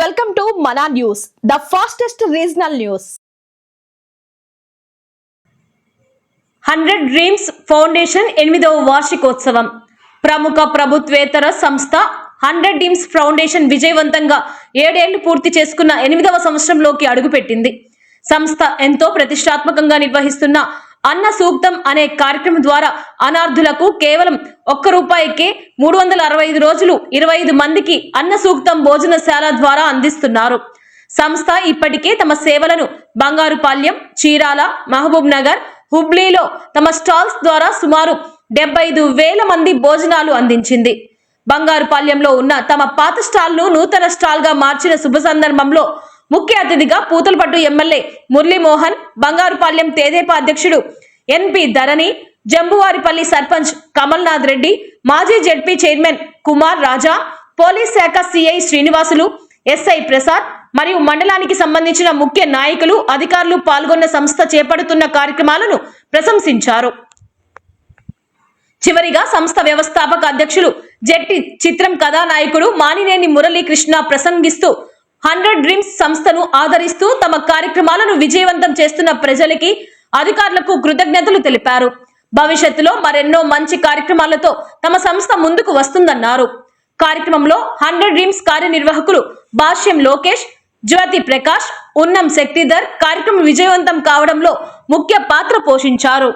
Welcome to Mana news the fastest regional news. Hundred dreams foundation ఎనిమిదవ వార్షికోత్సవం. ప్రముఖ ప్రభుత్వేతర సంస్థ హండ్రెడ్ డ్రీమ్స్ ఫౌండేషన్ విజయవంతంగా ఏడేళ్ళు పూర్తి చేసుకున్న ఎనిమిదవ సంవత్సరంలోకి అడుగుపెట్టింది. సంస్థ ఎంతో ప్రతిష్టాత్మకంగా నిర్వహిస్తున్న అన్న సూక్తం అనే కార్యక్రమం ద్వారా అనార్థులకు కేవలం ఒక్క రూపాయికే మూడు వందల అరవై ఐదు రోజులు ఇరవై ఐదు మందికి అన్న సూక్తం భోజనశాల ద్వారా అందిస్తున్నారు. సంస్థ ఇప్పటికే తమ సేవలను బంగారుపాల్యం చీరాల మహబూబ్ నగర్ హుబ్లీలో తమ స్టాల్స్ ద్వారా సుమారు డెబ్బై ఐదు వేల మంది భోజనాలు అందించింది. బంగారుపాల్యంలో ఉన్న తమ పాత స్టాల్ను నూతన స్టాల్గా మార్చిన శుభ సందర్భంలో ముఖ్య అతిథిగా పూతలపట్టు ఎమ్మెల్యే మురళీమోహన్ బంగారుపాల్యం తేదేపా అధ్యక్షుడు ఎన్పి ధరణి జంబువారిపల్లి సర్పంచ్ కమల్నాథ్ రెడ్డి మాజీ ZP chairman Kumar Raja police శాఖ సిఐ శ్రీనివాసులు ఎస్ఐ ప్రసాద్ మరియు మండలానికి సంబంధించిన ముఖ్య నాయకులు అధికారులు పాల్గొన్న సంస్థ చేపడుతున్న కార్యక్రమాలను ప్రశంసించారు. చివరిగా సంస్థ వ్యవస్థాపక అధ్యక్షులు జెట్టి చిత్రం కథానాయకుడు మానినేని మురళీకృష్ణ ప్రసంగిస్తూ హండ్రెడ్ డ్రీమ్స్ సంస్థను ఆదరిస్తూ తమ కార్యక్రమాలను విజయవంతం చేస్తున్న ప్రజలకి అధికారులకు కృతజ్ఞతలు తెలిపారు. భవిష్యత్తులో మరెన్నో మంచి కార్యక్రమాలతో తమ సంస్థ ముందుకు వస్తుందన్నారు. కార్యక్రమంలో హండ్రెడ్ డ్రీమ్స్ కార్యనిర్వాహకులు భాష్యం లోకేష్ జ్యోతి ప్రకాష్ ఉన్నం శక్తిధర్ కార్యక్రమం విజయవంతం కావడంలో ముఖ్య పాత్ర పోషించారు.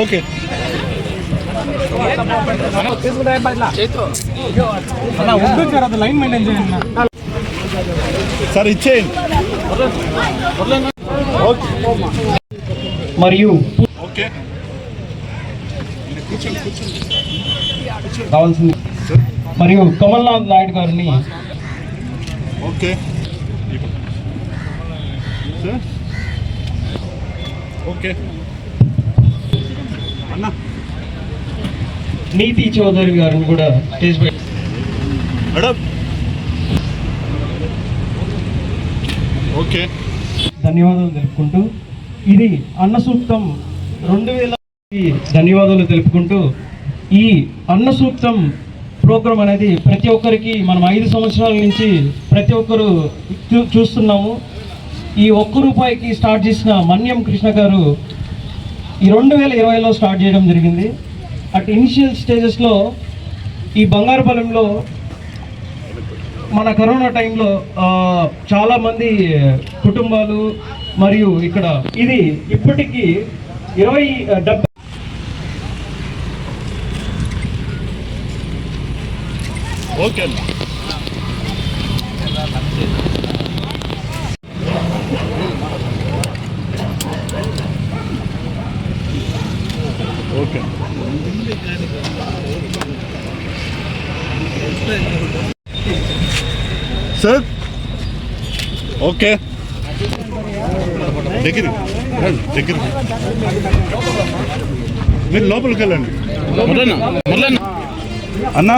ఓకే. అలా ఉంటుంది సార్ అది లైన్ మెయింటైన్ చేయండి. సార్ ఇచ్చేయండి. మరియు ఓకే. కావాల్సింది మరియు కమల్నాథ్ నాయుడు గారిని ఓకే. ఓకే. నీతి చౌదరి గారిని కూడా స్టేజ్ పై మేడం. ఓకే. ధన్యవాదాలు తెలుపుకుంటూ ఇది అన్న సూక్తం రెండు వేల ధన్యవాదాలు తెలుపుకుంటూ ఈ అన్న సూక్తం ప్రోగ్రాం అనేది ప్రతి ఒక్కరికి మనం ఐదు సంవత్సరాల నుంచి ప్రతి ఒక్కరు చూస్తున్నాము. ఈ ఒక్క రూపాయికి స్టార్ట్ చేసిన మన్యం కృష్ణ గారు ఈ రెండు వేల ఇరవైలో స్టార్ట్ చేయడం జరిగింది. అట్ ఇనిషియల్ స్టేజెస్లో ఈ బంగారుపాలెంలో మన కరోనా టైంలో చాలామంది కుటుంబాలు మరియు ఇక్కడ ఇది ఇప్పటికీ ఇరవై డెబ్బై ఓకే సార్. ఓకే. దగ్గర దగ్గర మీరు లోపలికి వెళ్ళండి. అన్నా?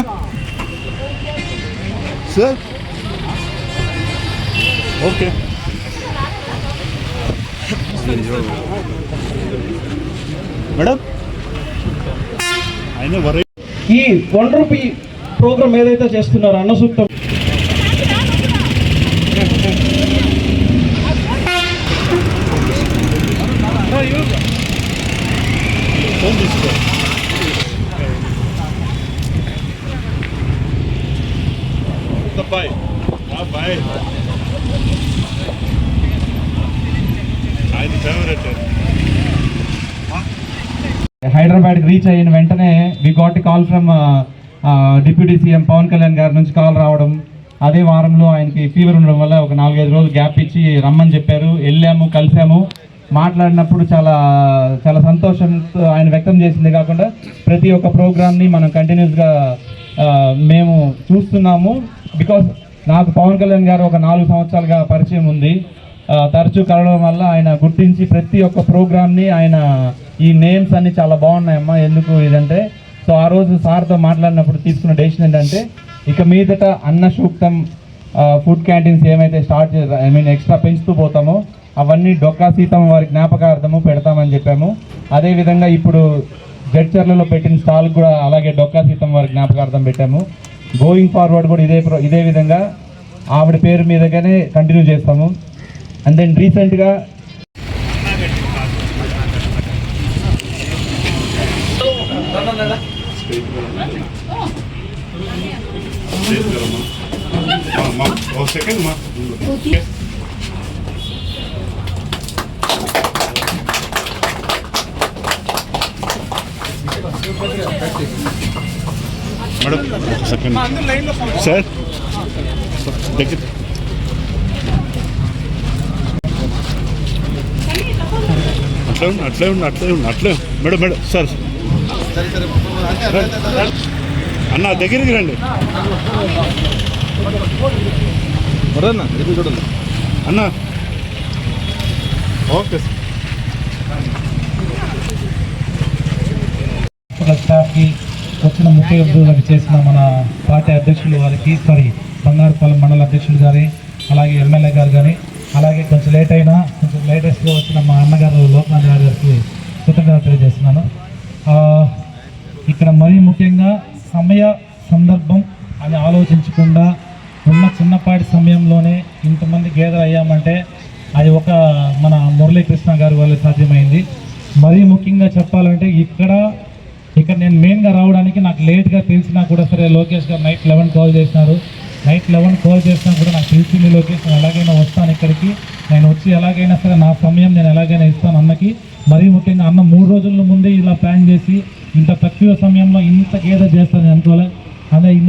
సార్. ఓకే. మేడం? ఆయన వరై ఈ వన్ రూపీ ప్రోగ్రామ్ ఏదైతే చేస్తున్నారో అన్న సూక్తం హైదరాబాద్ రీచ్ అయిన వెంటనే we got call from deputy CM Pawan Kalyan గారి నుంచి కాల్ రావడం. అదే వారంలో ఆయనకి ఫీవర్ ఉండడం వల్ల ఒక నాలుగైదు రోజులు గ్యాప్ ఇచ్చి రమ్మని చెప్పారు. వెళ్ళాము కలిసాము. మాట్లాడినప్పుడు చాలా చాలా సంతోషం ఆయన వ్యక్తం చేసింది కాకుండా ప్రతి ఒక్క ప్రోగ్రామ్ని మనం కంటిన్యూస్గా uh, మేము చూస్తున్నాము. బికాస్ నాకు పవన్ కళ్యాణ్ గారు ఒక నాలుగు సంవత్సరాలుగా పరిచయం ఉంది. తరచూ కలవడం వల్ల ఆయన గుర్తించి ప్రతి ఒక్క ప్రోగ్రామ్ని ఆయన ఈ నేమ్స్ అన్ని చాలా బాగున్నాయమ్మా. ఎందుకు ఇదంటే సో ఆ రోజు సార్తో మాట్లాడినప్పుడు తీసుకున్న డెసిషన్ ఏంటంటే ఇక మీదట అన్న సూక్తం ఫుడ్ క్యాంటీన్స్ ఏమైతే స్టార్ట్ ఐ మీన్ ఎక్స్ట్రా పెంచుతూ పోతామో అవన్నీ డొక్కా సీతం వారి జ్ఞాపకార్థము పెడతామని చెప్పాము. అదేవిధంగా ఇప్పుడు జడ్చర్లలో పెట్టిన స్టాల్ కూడా అలాగే డొక్కా సీతం వారి జ్ఞాపకార్థం పెట్టాము. గోయింగ్ ఫార్వర్డ్ కూడా ఇదే ఇదే విధంగా ఆవిడ పేరు మీదగానే కంటిన్యూ చేస్తాము. అండ్ దెన్ రీసెంట్గా మా మా మేడం ఒక సెకండ్. సార్ దగ్గర అట్లే ఉండి అట్లే ఉండి అట్లే ఉండి అట్లే మేడం మేడం సార్ అన్న దగ్గరికి రండి. అన్న. Okay sir. స్టాఫ్కి వచ్చిన ముఖ్య అతిథులకు చేసిన మన పార్టీ అధ్యక్షులు వారికి సారీ బంగారుపాలెం మండల అధ్యక్షులు గారి అలాగే ఎమ్మెల్యే గారు కానీ అలాగే కొంచెం లేట్ అయినా కొంచెం లేటెస్ట్గా వచ్చిన మా అన్నగారు లోక్నాథ్ గారు గారికి కృతజ్ఞత తెలియజేస్తున్నాను. ఇక్కడ మరీ ముఖ్యంగా సమయ సందర్భం అని ఆలోచించకుండా ఉన్న చిన్నపాటి సమయంలోనే ఇంతమంది గేదెలు అయ్యామంటే అది ఒక మన మురళీకృష్ణ గారి వల్ల సాధ్యమైంది. మరీ ముఖ్యంగా చెప్పాలంటే ఇక్కడ ఇక్కడ నేను మెయిన్గా రావడానికి నాకు లేట్గా తెలిసినా కూడా సరే లోకేష్ గారు నైట్ లెవెన్ కాల్ చేసినారు. నైట్ లెవెన్ కాల్ చేసినా కూడా నాకు తెలిసింది లోకేష్ నేను ఎలాగైనా వస్తాను ఇక్కడికి. నేను వచ్చి ఎలాగైనా సరే నా సమయం నేను ఎలాగైనా ఇస్తాను అన్నకి. మరీ ముఖ్యంగా అన్న మూడు రోజుల ముందే ఇలా ప్లాన్ చేసి ఇంత తక్కువ సమయంలో ఇంత గేద చేస్తాను అనుకోలే. అదే ఇంత